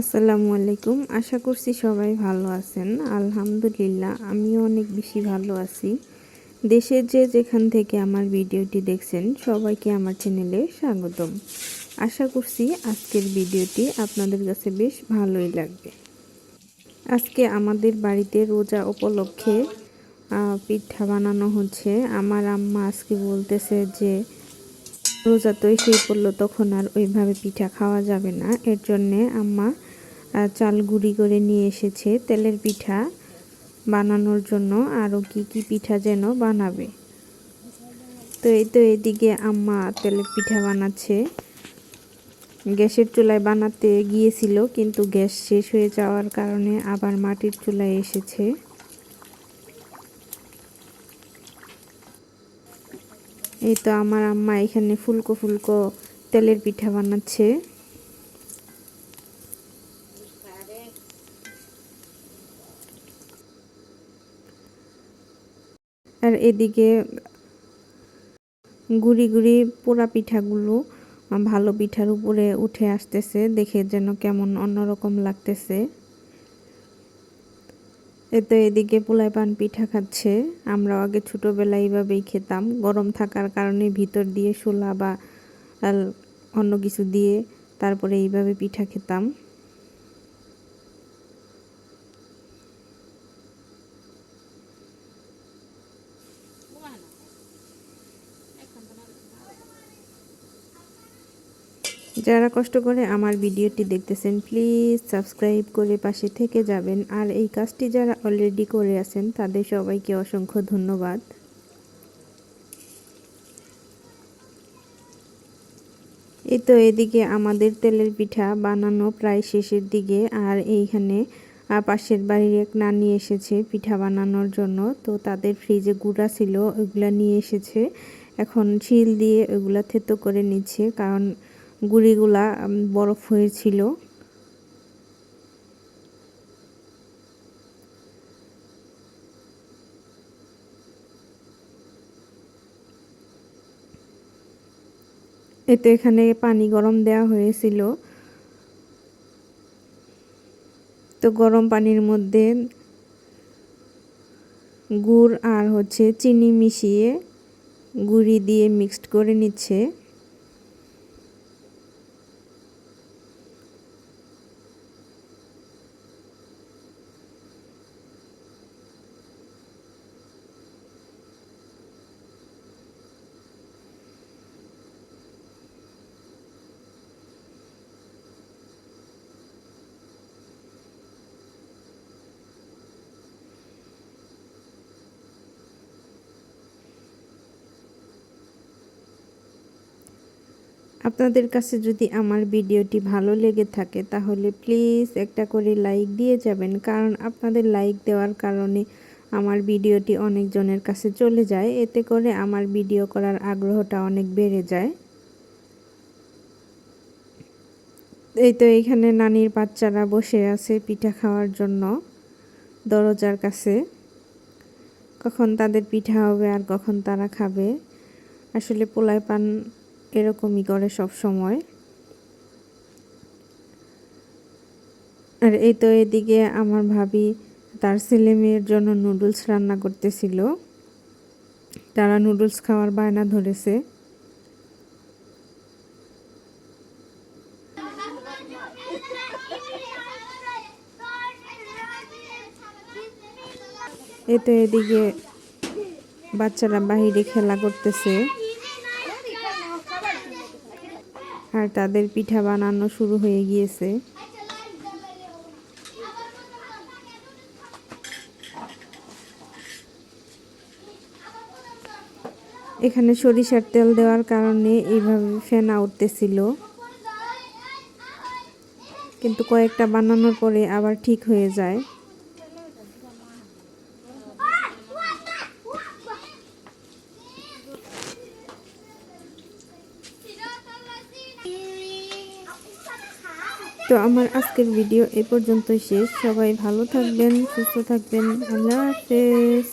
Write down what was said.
আসসালামু আলাইকুম। আশা করছি সবাই ভালো আছেন। আলহামদুলিল্লাহ, আমিও অনেক বেশি ভালো আছি। দেশের যে যেখান থেকে আমার ভিডিওটি দেখছেন, সবাইকে আমার চ্যানেলে স্বাগতম। আশা করছি আজকের ভিডিওটি আপনাদের কাছে বেশ ভালোই লাগবে। আজকে আমাদের বাড়িতে রোজা উপলক্ষে পিঠা বানানো হচ্ছে। আমার আম্মা আজকে বলতেছে যে, রোজা তো এসেই পড়ল, তখন আর ওইভাবে পিঠা খাওয়া যাবে না। এর জন্যে আম্মা চাল গুঁড়ি করে নিয়ে এসেছে তেলের পিঠা বানানোর জন্য। আরও কি কি পিঠা যেন বানাবে। তো এই তো এদিকে আম্মা তেলের পিঠা বানাচ্ছে। গ্যাসের চুলায় বানাতে গিয়েছিল, কিন্তু গ্যাস শেষ হয়ে যাওয়ার কারণে আবার মাটির চুলায় এসেছে। এই তো আমার আম্মা এখানে ফুলকো ফুলকো তেলের পিঠা বানাচ্ছে। আর এদিকে গুড়ি গুড়ি পোড়া পিঠাগুলো ভালো পিঠার উপরে উঠে আসতেছে। দেখে যেন কেমন অন্যরকম লাগতেছে। এ তো এদিকে পোলায় পান পিঠা খাচ্ছে। আমরা আগে ছোটোবেলায় এইভাবেই খেতাম। গরম থাকার কারণে ভিতর দিয়ে শোলা বা অন্য কিছু দিয়ে তারপরে এইভাবে পিঠা খেতাম। যারা কষ্ট করে আমার ভিডিওটি দেখতেছেন প্লিজ সাবস্ক্রাইব করে পাশে থেকে যাবেন। আর এই কাজটি যারা অলরেডি করে আছেন, তাদের সবাইকে অসংখ্য ধন্যবাদ। এই তো এদিকে আমাদের তেলের পিঠা বানানো প্রায় শেষের দিকে, আর এইখানে পাশের বাড়ির এক নানি এসেছে পিঠা বানানোর জন্য। তো তাদের ফ্রিজে গুঁড়া ছিল ওইগুলা নিয়ে এসেছে। এখন শিল দিয়ে ওগুলা থেতো করে নিচ্ছে, কারণ গুঁড়িগুলা বরফ হয়েছিল। এতে এখানে পানি গরম দেওয়া হয়েছিল। তো গরম পানির মধ্যে গুড় আর হচ্ছে চিনি মিশিয়ে গুড়ি দিয়ে মিক্সড করে নিচ্ছে। আপনাদের কাছে যদি আমার ভিডিওটি ভালো লেগে থাকে, তাহলে প্লিজ একটা করে লাইক দিয়ে যাবেন। কারণ আপনাদের লাইক দেওয়ার কারণে আমার ভিডিওটি অনেকজনের কাছে চলে যায়। এতে করে আমার ভিডিও করার আগ্রহটা অনেক বেড়ে যায়। এই তো এইখানে নানির বাচ্চারা বসে আছে পিঠা খাওয়ার জন্য দরজার কাছে। কখন তাদের পিঠা হবে আর কখন তারা খাবে? আসলে পোলায় পান এরকমই করে সব সময়। আর এই তো এদিকে আমার ভাবি তার ছেলে মেয়ের জন্য নুডলস রান্না করতেছিল। তারা নুডলস খাওয়ার বায়না ধরেছে। এই তো এদিকে বাচ্চারা বাহিরে খেলা করতেছে। আর তাদের পিঠা বানানো শুরু হয়ে গিয়েছে। এখানে সরিষার তেল দেওয়ার কারণে এইভাবে ফেনা উঠতেছিল। কিন্তু কয়েকটা বানানোর পরে আবার ঠিক হয়ে যায়। তো আমার আজকের ভিডিও এ পর্যন্তই শেষ। সবাই ভালো থাকবেন সুস্থ থাকবেন। আল্লাহ হাফেজ।